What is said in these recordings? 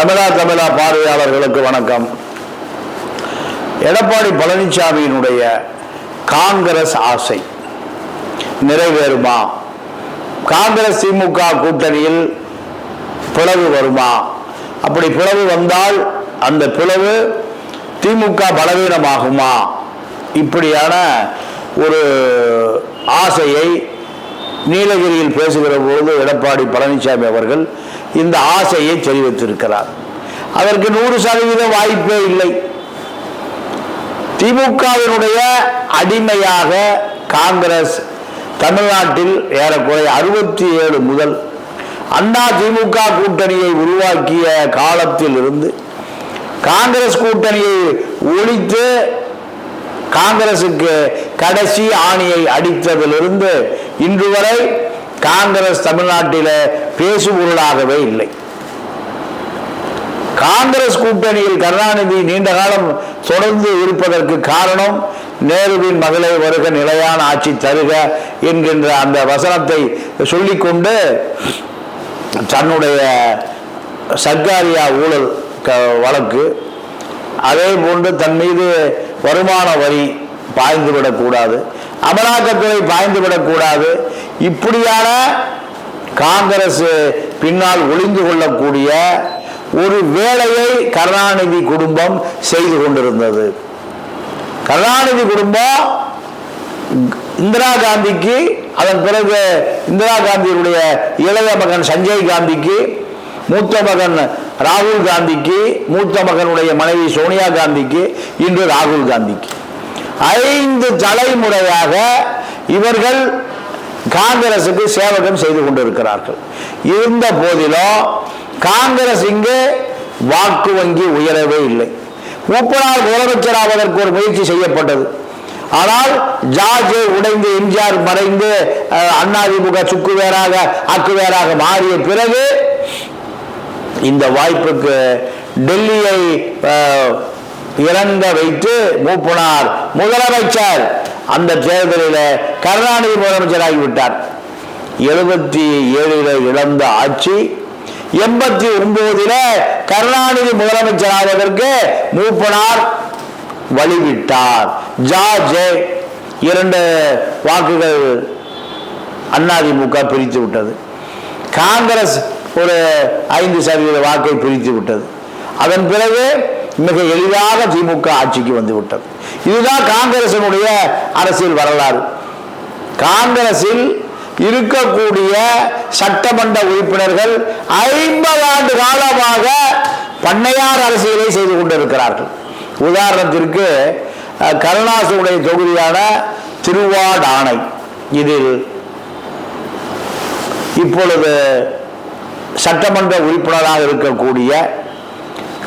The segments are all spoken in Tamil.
தமிழா தமிழா பார்வையாளர்களுக்கு வணக்கம். எடப்பாடி பழனிசாமியினுடைய காங்கிரஸ் ஆசை நிறைவேறுமா? காங்கிரஸ் திமுக கூட்டணியில் பிளவு வருமா? அப்படி பிளவு வந்தால் அந்த பிளவு திமுக பலவீனமாகுமா? இப்படியான ஒரு ஆசையை நீலகிரியில் பேசுகிற பொழுது எடப்பாடி பழனிசாமி அவர்கள் இந்த ஆசையை தெரிவித்திருக்கிறார் அதற்கு நூறு சதவீத வாய்ப்பே இல்லை. திமுகவினுடைய அடிமையாக காங்கிரஸ் தமிழ்நாட்டில் ஏறக்குறைய அறுபத்தி ஏழு முதல் அண்ணா திமுக கூட்டணியை உருவாக்கிய காலத்தில் இருந்து காங்கிரஸ் கூட்டணியை ஒழித்து காங்கிரசுக்கு கடைசி ஆணியை அடித்ததிலிருந்து இன்று வரை காங்கிரஸ் தமிழ்நாட்டில் பேசுபொருளாகவே இல்லை. காங்கிரஸ் கூட்டணியில் கருணாநிதி நீண்ட காலம் தொடர்ந்து இருப்பதற்கு காரணம் நேருவின் மகளை வருக நிலையான ஆட்சி தருக என்கின்ற அந்த வசனத்தை சொல்லிக்கொண்டு தன்னுடைய சர்க்காரியா ஊழல் க- வழக்கு அதே போன்று தன் மீது வருமான வரி பாய்ந்து விடக்கூடாது அமலாக்கத்துறை பாய்ந்து விடக்கூடாது இப்படியான காங்கிரஸ் பின்னால் ஒளிந்து கொள்ளக்கூடிய ஒரு வேலையை கருணாநிதி குடும்பம் செய்து கொண்டிருந்தது. கருணாநிதி குடும்பம் இந்திரா காந்திக்கு அதன் பிறகு இந்திரா காந்தியினுடைய இளைய மகன் சஞ்சய் காந்திக்கு மூத்த மகன் ராகுல் காந்திக்கு மூத்த மகனுடைய மனைவி சோனியா காந்திக்கு இன்று ராகுல் காந்திக்கு. ஐந்து தலைமுறையாக இவர்கள் காங்கிரசுக்கு சேவகம் செய்து கொண்டிருக்கிறார்கள். இருந்த போதிலும் காங்கிரஸ் இங்கு வாக்கு வங்கி உயரவே இல்லை. முப்பதாவது முதலமைச்சராவதற்கு ஒரு முயற்சி செய்யப்பட்டது. ஆனால் ஜார்ஜ் உடைந்து எம்ஜிஆர் மறைந்து அஹ், அதிமுக சுக்கு வேறாக அக்கு வேறாக மாறிய பிறகு இந்த வாய்ப்புக்கு டெல்லியை இறங்க வைத்து மூப்புனார். முதலமைச்சர் அந்த தேர்தலில் கருணாநிதி முதலமைச்சராகிவிட்டார். எழுபத்தி ஏழில் இழந்த ஆட்சி எண்பத்தி ஒன்பதில் கருணாநிதி முதலமைச்சர் ஆவதற்கு மூப்பனார் வழிவிட்டார். ஜார்ஜ் இரண்டு வாக்குகள் அதிமுக பிரித்து விட்டது காங்கிரஸ் ஒரு ஐந்து சதவீத வாக்கை பிரித்து விட்டது அதன் பிறகு மிக எளிதாக திமுக ஆட்சிக்கு வந்து விட்டது இதுதான் காங்கிரசினுடைய அரசியல் வரலாறு. காங்கிரஸில் இருக்கக்கூடிய சட்டமன்ற உறுப்பினர்கள் ஐம்பது ஆண்டு காலமாக பண்ணையார் அரசியலை செய்து கொண்டிருக்கிறார்கள். உதாரணத்திற்கு கருணாசுடைய தொகுதியான திருவாடானை. இதில் இப்பொழுது சட்டமன்ற உறுப்பினராக இருக்கக்கூடிய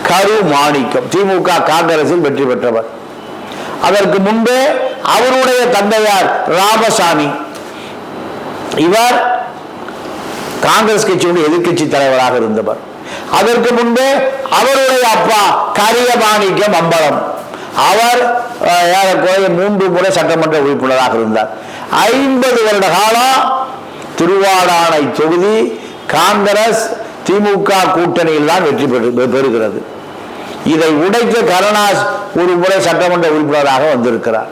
கரு மாணிக்கம் திமுக காங்கிரஸில் வெற்றி பெற்றவர். அதற்கு முன்பே அவருடைய தந்தையார் ராமசாமி. இவர் காங்கிரஸ் கட்சியுடைய எதிர்க்கட்சி தலைவராக இருந்தவர். அதற்கு முன்பே அவருடைய அப்பா கரிய மாணிக்கம் அம்பலம். அவர் ஏறக்குறைய மூன்று முறை சட்டமன்ற உறுப்பினராக இருந்தார். ஐம்பது வருட காலம் திருவாடானை தொகுதி காங்கிரஸ் திமுக கூட்டணியில் தான் வெற்றி பெறு பெறுகிறது. இதை உடைக்க கருணாஸ் ஒரு முறை சட்டமன்ற உறுப்பினராக வந்திருக்கிறார்.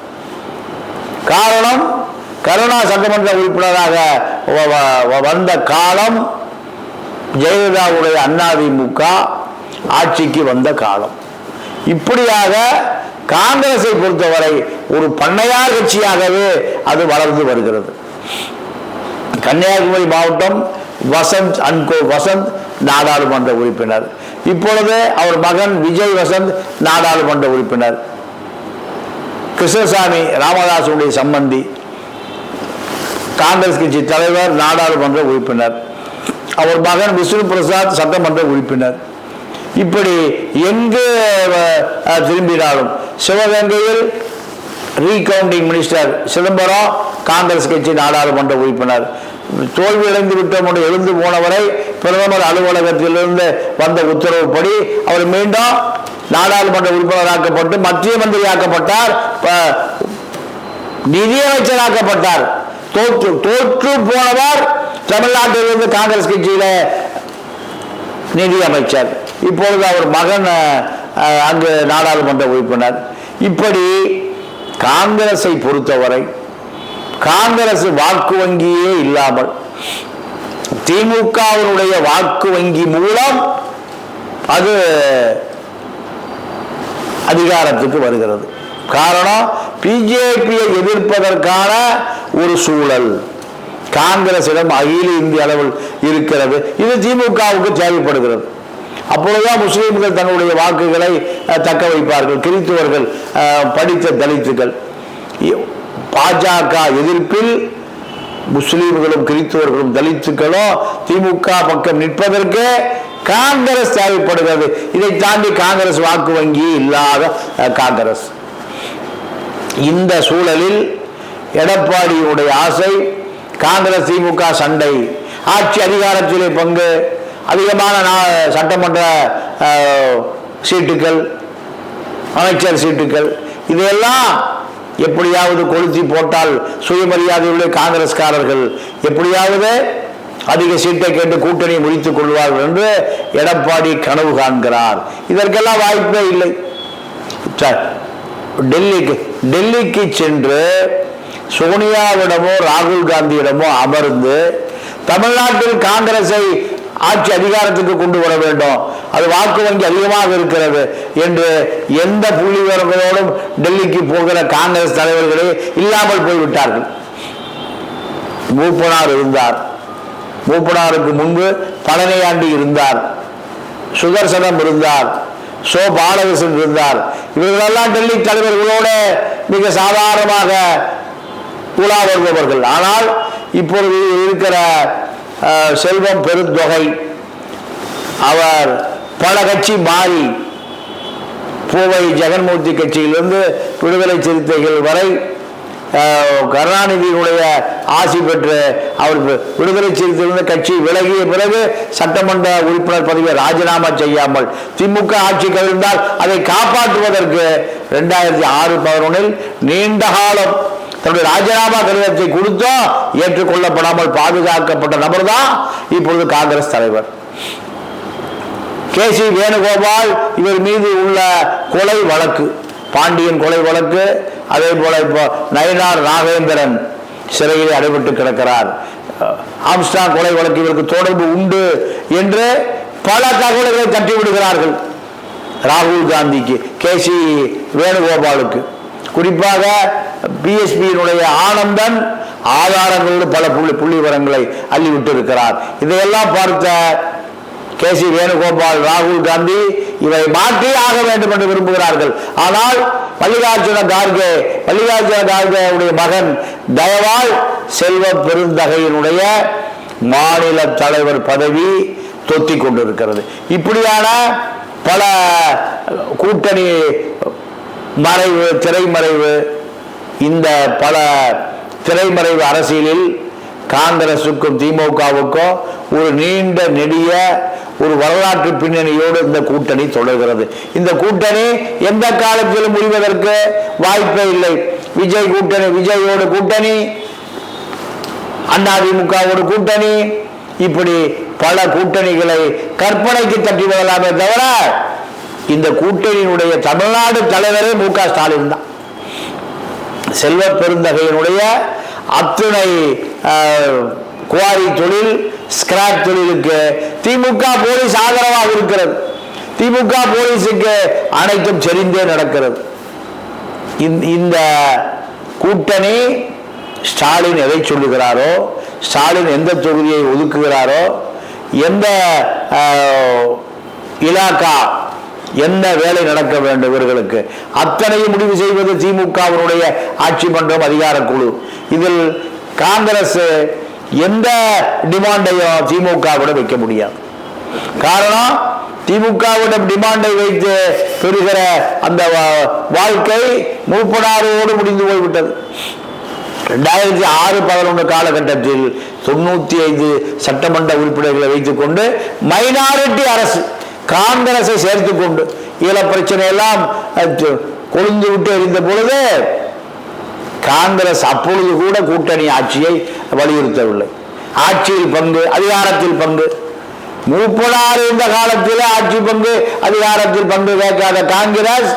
காரணம் கருணா சட்டமன்ற உறுப்பினராக வ- வ- வந்த காலம் ஜெயலலிதாவுடைய அதிமுக ஆட்சிக்கு வந்த காலம். இப்படியாக காங்கிரஸை பொறுத்தவரை ஒரு பண்ணையார் கட்சியாகவே அது வளர்ந்து வருகிறது. கன்னியாகுமரி மாவட்டம் வசந்த் அன்கோ வசந்த் நாடாளுமன்ற உறுப்பினர். இப்பொழுது அவர் மகன் விஜய் வசந்த் நாடாளுமன்ற உறுப்பினர். கிருஷ்ணசாமி ராமதாசுடைய சம்பந்தி. காங்கிரஸ் கட்சி தலைவர் நாடாளுமன்ற உறுப்பினர். அவர் மகன் விஷ்ணு பிரசாத் சட்டமன்ற உறுப்பினர். இப்படி எங்கு திரும்பினாலும் சிவகங்கையில் ரீகவுண்டிங் மினிஸ்டர் சிதம்பரம் காங்கிரஸ் கட்சி நாடாளுமன்ற உறுப்பினர். தோல்வியடைந்து விட்டோம் என்று எழுந்து போனவரை பிரதமர் அலுவலகத்திலிருந்து வந்த உத்தரவுப்படி அவர் மீண்டும் நாடாளுமன்ற உறுப்பினராக்கப்பட்டு மத்திய மந்திரியாக்கப்பட்டார் நிதியமைச்சராக்கப்பட்டார். தோற்று தோற்று போனவர் தமிழ்நாட்டிலிருந்து காங்கிரஸ் கட்சியில நிதியமைச்சர். இப்பொழுது அவர் மகன் அங்கு நாடாளுமன்ற உறுப்பினர். இப்படி காங்கிரஸை பொறுத்தவரை காங்கிரஸ் வாக்கு வங்கியே இல்லாமல் திமுகவினுடைய வாக்கு வங்கி மூலம் அது அதிகாரத்துக்கு வருகிறது. காரணம் பிஜேபியை எதிர்ப்பதற்கான ஒரு சூழல். காங்கிரசிடம் அகில இந்திய அளவில் இருக்கிறது. இது திமுகவுக்கு தேவைப்படுகிறது. அப்பொழுதுதான் முஸ்லீம்கள் தங்களுடைய வாக்குகளை தக்க வைப்பார்கள். கிறித்துவர்கள் படித்த தலித்துகள். பாஜக எதிர்ப்பில் முஸ்லீம்களும் கிறித்துவர்களும் தலித்துக்களும் திமுக பக்கம் நிற்பதற்கு காங்கிரஸ் தேவைப்படுகிறது. இதை தாண்டி காங்கிரஸ் வாக்கு வங்கி இல்லாத காங்கிரஸ். இந்த சூழலில் எடப்பாடியுடைய ஆசை காங்கிரஸ் திமுக சண்டை. ஆட்சி அதிகாரத்திலே பங்கு அதிகமான நா- சட்டமன்ற சீட்டுகள் அமைச்சர் சீட்டுகள் இதையெல்லாம் எப்படியாவது கொளுத்தி போட்டால் சுயமரியாதையுள்ள காங்கிரஸ்காரர்கள் எப்படியாவது அதிக சீட்டை கேட்டு கூட்டணி முடித்துக் கொள்வார்கள் என்று எடப்பாடி கனவு காண்கிறார். இதற்கெல்லாம் வாய்ப்பே இல்லை. டெல்லிக்கு டெல்லிக்கு சென்று சோனியாவிடமோ ராகுல் காந்தியிடமோ அமர்ந்து தமிழ்நாட்டில் காங்கிரஸை ஆட்சி அதிகாரத்துக்கு கொண்டு வர வேண்டும். அது வாக்கு வங்கி அதிகமாக இருக்கிறது. என்று எந்த புள்ளி விவரங்களோடும் டெல்லிக்கு போகிற காங்கிரஸ் தலைவர்களே இல்லாமல் போய்விட்டார்கள். மூப்பனார் இருந்தார். மூப்பனாருக்கு முன்பு பழனியாண்டி இருந்தார். சுதர்சனம் இருந்தார். சோ பாலகிருஷ்ணன் இருந்தார். இவர்களெல்லாம் டெல்லி தலைவர்களோட மிக சாதாரணமாக உலா வருபவர்கள். ஆனால் இப்பொழுது இருக்கிற செல்வம் பெருந்தொகை. அவர் பல கட்சி மாறி பூவை ஜெகன்மூர்த்தி கட்சியிலிருந்து விடுதலை சிறுத்தைகள் வரை கருணாநிதியினுடைய ஆசி பெற்று அவர் விடுதலை சிறுத்தையிலிருந்து கட்சி விலகிய பிறகு சட்டமன்ற உறுப்பினர் பதவியை ராஜினாமா செய்யாமல் திமுக ஆட்சி கவிழ்ந்தால் அதை காப்பாற்றுவதற்கு ரெண்டாயிரத்தி ஆறு பதினொன்றில் நீண்ட காலம் தன்னுடைய ராஜினாமா கடிதத்தை கொடுத்தும் ஏற்றுக்கொள்ளப்படாமல் பாதுகாக்கப்பட்ட நபர் தான் இப்பொழுது காங்கிரஸ் தலைவர். கே. சி. வேணுகோபால் இவர் மீது உள்ள கொலை வழக்கு பாண்டியன் கொலை வழக்கு அதே போல இப்போ நயனார் நாகேந்திரன் சிறையில் அடைபட்டு கிடக்கிறார். அஹ், ஆம்ஸ்டாங் கொலை வழக்கு இவருக்கு தொடர்பு உண்டு என்று பல தகவல்களை தட்டிவிடுகிறார்கள். ராகுல் காந்திக்கு கே. சி. வேணுகோபாலுக்கு. குறிப்பாக பிஎஸ்பியினுடைய ஆனந்தன் ஆதாரங்களோடு பல புள்ளி புள்ளி விவரங்களை அள்ளிவிட்டு இருக்கிறார் இதையெல்லாம் பார்த்த கே சி வேணுகோபால் ராகுல் காந்தி இவை மாற்றி ஆக வேண்டும் என்று விரும்புகிறார்கள். ஆனால் மல்லிகார்ஜுன கார்கே மல்லிகார்ஜுன கார்கேவுடைய மகன் தயவால் செல்வ பெருந்தகையினுடைய மாநில தலைவர் பதவி தொத்தி கொண்டிருக்கிறது. இப்படியான பல கூட்டணி மறைவு திரைமறைவு இந்த பல திரைமறைவு அரசியலில் காங்கிரசுக்கும் திமுகவுக்கும் ஒரு நீண்ட நெடிய ஒரு வரலாற்று பின்னணியோடு இந்த கூட்டணி தொடர்கிறது. இந்த கூட்டணி எந்த காலத்திலும் முடிவதற்கு வாய்ப்பே இல்லை. விஜய் கூட்டணி விஜயோட கூட்டணி அதிமுகவோட கூட்டணி இப்படி பல கூட்டணிகளை கற்பனைக்கு தட்டி விடலாமே தவிர இந்த கூட்டணியினுடைய தமிழ்நாடு தலைவரே மு க ஸ்டாலின் தான். செல்வ பெருந்தகையினுடைய அத்துணை குவாரி தொழில் ஸ்கிராப் தொழிலுக்கு திமுக போலீஸ் ஆதரவாக இருக்கிறது. திமுக போலீஸுக்கு அனைத்தும் செறிந்தே நடக்கிறது. இந்த- கூட்டணி ஸ்டாலின் எதை சொல்லுகிறாரோ ஸ்டாலின் எந்த தொகுதியை ஒதுக்குகிறாரோ எந்த இலாக்கா என்ன வேலை நடக்க வேண்டும் இவர்களுக்கு? அத்தனையும் முடிவு செய்வது திமுகவினுடைய ஆட்சி மன்றம் அதிகார குழு இதில் காங்கிரஸ் எந்த டிமாண்டையும் திமுகவிட வைக்க முடியாது. காரணம் திமுகவிடம் டிமாண்டை வைத்து பெறுகிற அந்த வா- வாழ்க்கை மூப்பனாரோடு முடிந்து போய்விட்டது. ரெண்டாயிரத்தி ஆறு பதினொன்று காலகட்டத்தில் தொண்ணூத்தி ஐந்து சட்டமன்ற உறுப்பினர்களை வைத்துக்கொண்டு மைனாரிட்டி அரசு காங்கிரஸை சேர்த்து கொண்டு ஈழ பிரச்சனை எல்லாம் கொழுந்து விட்டு எரிந்த பொழுது காங்கிரஸ் அப்பொழுது கூட கூட்டணி ஆட்சியை வலியுறுத்தவில்லை. ஆட்சியில் பங்கு அதிகாரத்தில் பங்கு. மூப்பனார் இந்த காலத்தில் ஆட்சி பங்கு அதிகாரத்தில் பங்கு கேட்காத காங்கிரஸ்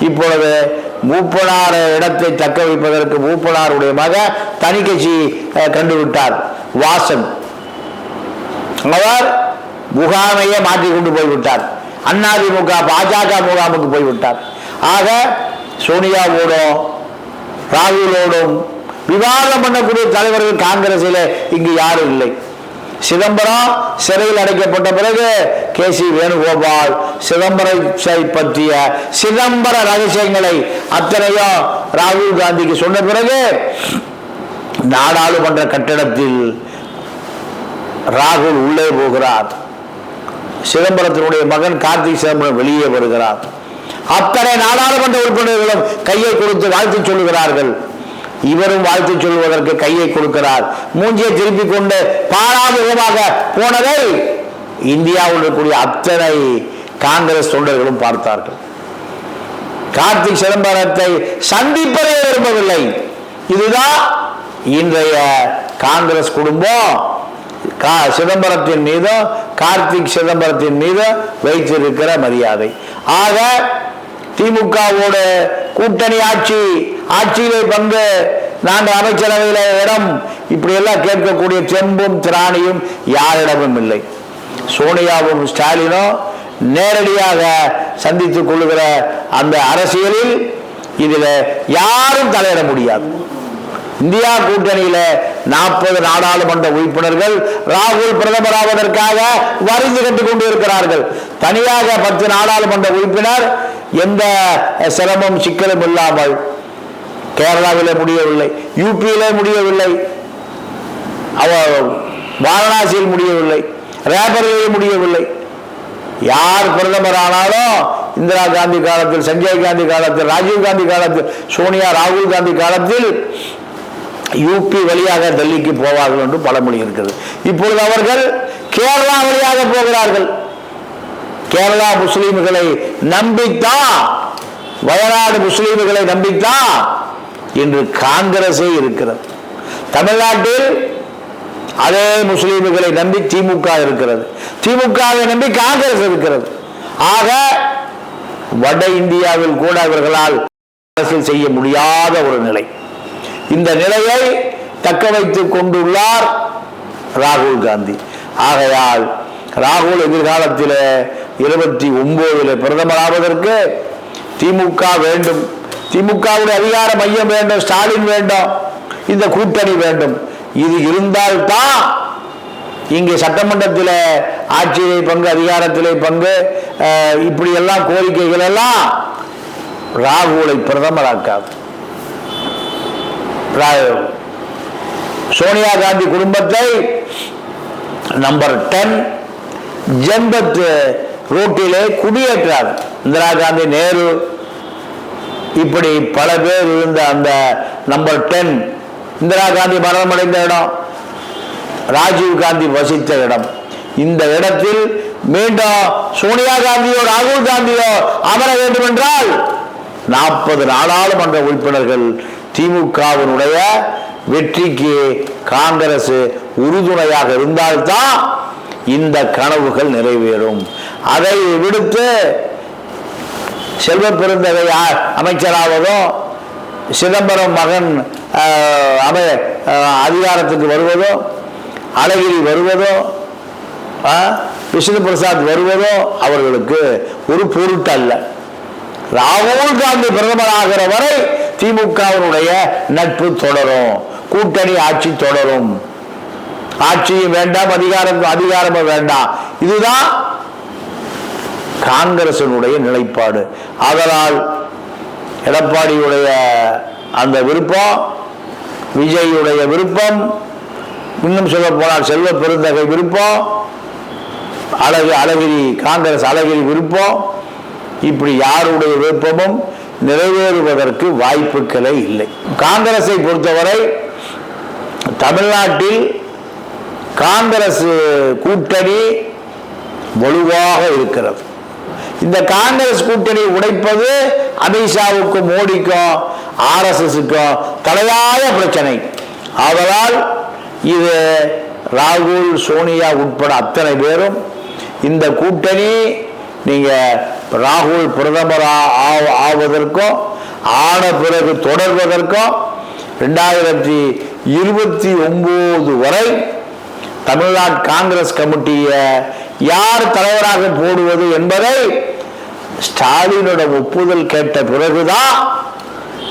இப்பொழுது மூப்பனார் இடத்தை தக்க வைப்பதற்கு மூப்பனாருடைய மக தனி கட்சி அஹ், கண்டுவிட்டார். வாசன். அவர் முகாமையே மாற்றி கொண்டு போய்விட்டார். அதிமுக பாஜக முகாமுக்கு போய்விட்டார். ஆக சோனியாவோடும் ராகுலோடும் விவாதம் பண்ணக்கூடிய தலைவர்கள் காங்கிரஸில் இங்கு யாரும் இல்லை. சிதம்பரம் சிறையில் அடைக்கப்பட்ட பிறகு கே சி வேணுகோபால் சிதம்பரத்தை பற்றிய சிதம்பர ரகசியங்களை அத்தனையும் ராகுல் காந்திக்கு சொன்ன பிறகு நாடாளுமன்ற கட்டடத்தில் ராகுல் உள்ளே போகிறார். சிதம்பரத்தினுடைய மகன் கார்த்திக் சிதம்பரம் வெளியே வருகிறார். அத்தனை நாடாளுமன்ற உறுப்பினர்களும் கையை கொடுத்து வாழ்த்து சொல்லுகிறார்கள். இவரும் வாழ்த்து சொல்வதற்கு கையை கொடுக்கிறார். மூஞ்சியை திருப்பி கொண்டு பாராமுகமாக போனதை இந்தியாவில் இருக்கக்கூடிய அத்தனை காங்கிரஸ் தொண்டர்களும் பார்த்தார்கள். கார்த்திக் சிதம்பரத்தை சந்திப்பதே விரும்பவில்லை. இதுதான் இன்றைய காங்கிரஸ் குடும்பம். கா சிதம்பரத்தின் மீதும் கார்த்திக் சிதம்பரத்தின் மீதும் வைத்திருக்கிற மரியாதை. ஆக திமுகவோடு கூட்டணி ஆட்சி ஆட்சியிலே பங்கு நாங்கள் அமைச்சரவையில் இடம் இப்படியெல்லாம் கேட்கக்கூடிய தெம்பும் திராணியும் யாரிடமும் இல்லை. சோனியாவும் ஸ்டாலினும் நேரடியாக சந்தித்துக் கொள்ளுகிற அந்த அரசியலில் இதில் யாரும் தலையிட முடியாது. இந்தியா கூட்டணியில நாற்பது நாடாளுமன்ற உறுப்பினர்கள் ராகுல் பிரதமராவதற்காக வரிந்து கட்டிக் கொண்டு இருக்கிறார்கள் தனியாக பத்து நாடாளுமன்ற உறுப்பினர் எந்த சிரமம் சிக்கலும் இல்லாமல் கேரளாவிலே முடியவில்லை யூபியிலே முடியவில்லை அவ வாரணாசியில் முடியவில்லை ரேபரிலே முடியவில்லை. யார் பிரதமர் ஆனாலும் இந்திரா காந்தி காலத்தில் சஞ்சய் காந்தி காலத்தில் ராஜீவ் காந்தி காலத்தில் சோனியா ராகுல் காந்தி காலத்தில் யூபி வழியாக டெல்லிக்கு போவார்கள் என்று பழமொழி இருக்கிறது. இப்பொழுது அவர்கள் கேரளா வழியாக போகிறார்கள். கேரளா முஸ்லீம்களை நம்பித்தான் வயநாடு முஸ்லீம்களை நம்பித்தான் இன்று காங்கிரஸே இருக்கிறது. தமிழ்நாட்டில் அதே முஸ்லீம்களை நம்பி திமுக இருக்கிறது. திமுகவை நம்பி காங்கிரஸ் இருக்கிறது. ஆக வட இந்தியாவில் கூட இவர்களால் அரசியல் செய்ய முடியாத ஒரு நிலை. இந்த நிலையை தக்க வைத்துக் கொண்டுள்ளார் ராகுல் காந்தி. ஆகையால் ராகுல் எதிர்காலத்தில் இருபத்தி ஒன்பதுல பிரதமராவதற்கு திமுக வேண்டும். திமுகவுடைய அதிகார மையம் வேண்டும் ஸ்டாலின் வேண்டும் இந்த கூட்டணி வேண்டும். இது இருந்தால்தான் இங்கே சட்டமன்றத்தில் ஆட்சியிலே பங்கு அதிகாரத்திலே பங்கு இப்படியெல்லாம் இப்படி எல்லாம் கோரிக்கைகள் எல்லாம் ராகுலை பிரதமராக்காது. சோனியா காந்தி குடும்பத்தை நம்பர் டென் ஜென்பத் ரோட்டிலே குடியேற்றார். இந்திரா காந்தி நேரு. இப்படி பல பேர் இருந்த அந்த நம்பர் டென் இந்திரா காந்தி மரணமடைந்த இடம் ராஜீவ் காந்தி வசித்த இடம். இந்த இடத்தில் மீண்டும் சோனியா காந்தியோ ராகுல் காந்தியோ அமர வேண்டும் என்றால் நாற்பது நாடாளுமன்ற உறுப்பினர்கள் திமுகவினுடைய வெற்றிக்கு காங்கிரஸ் உறுதுணையாக இருந்தால்தான் இந்த கனவுகள் நிறைவேறும். அதை விடுத்து செல்வ பெருந்தகை அமைச்சராவதும் அமைச்சராவதோ சிதம்பரம் மகன் அமை அதிகாரத்துக்கு வருவதோ அழகிரி வருவதோ விஷ்ணு பிரசாத் வருவதோ அவர்களுக்கு ஒரு பொருட்டல்ல. ராகுல் காந்தி பிரதமராகிற வரை திமுகவினுடைய நட்பு தொடரும். கூட்டணி ஆட்சி தொடரும். ஆட்சியும் வேண்டாம் அதிகாரம் அதிகாரமும் வேண்டாம். இதுதான் காங்கிரசினுடைய நிலைப்பாடு. அதனால் எடப்பாடியுடைய அந்த விருப்பம் விஜயுடைய விருப்பம் இன்னும் சொல்ல போனால் செல்வ பெருந்தகை விருப்பம் அழகு அழகிரி காங்கிரஸ் அழகிரி விருப்பம் இப்படி யாருடைய விருப்பமும் நிறைவேறுவதற்கு வாய்ப்புகளே இல்லை. காங்கிரஸை பொறுத்தவரை தமிழ்நாட்டில் காங்கிரஸ் கூட்டணி வலுவாக இருக்கிறது. இந்த காங்கிரஸ் கூட்டணி உடைப்பது அமித்ஷாவுக்கும் மோடிக்கும் ஆர்எஸ்எஸுக்கும் தலையாய பிரச்சனை. ஆதலால் இது ராகுல் சோனியா உட்பட அத்தனை பேரும் இந்த கூட்டணி நீங்கள் ராகுல் பிரதமராக ஆவதற்கும் ஆன பிறகு தொடர்வதற்கும் ரெண்டாயிரத்தி இருபத்தி ஒன்பது வரை தமிழ்நாடு காங்கிரஸ் கமிட்டியை யார் தலைவராக போடுவது என்பதை ஸ்டாலினோட ஒப்புதல் கேட்ட பிறகுதான்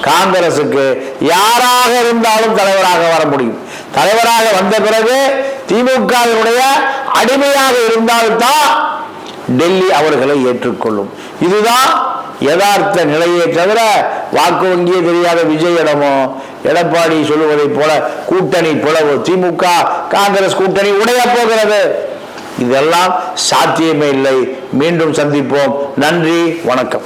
காங்கிரசுக்கு யாராக இருந்தாலும் தலைவராக வர முடியும். தலைவராக வந்த பிறகு திமுகவினுடைய அடிமையாக இருந்தால்தான் டெல்லி அவர்களை ஏற்றுக்கொள்ளும். இதுதான் யதார்த்த நிலையை தவிர வாக்கு வங்கியே தெரியாத விஜயிடமோ எடப்பாடி சொல்லுவதைப் போல கூட்டணி புலவோ திமுக காங்கிரஸ் கூட்டணி உடைய போகிறது. இதெல்லாம் சாத்தியமே இல்லை. மீண்டும் சந்திப்போம். நன்றி வணக்கம்.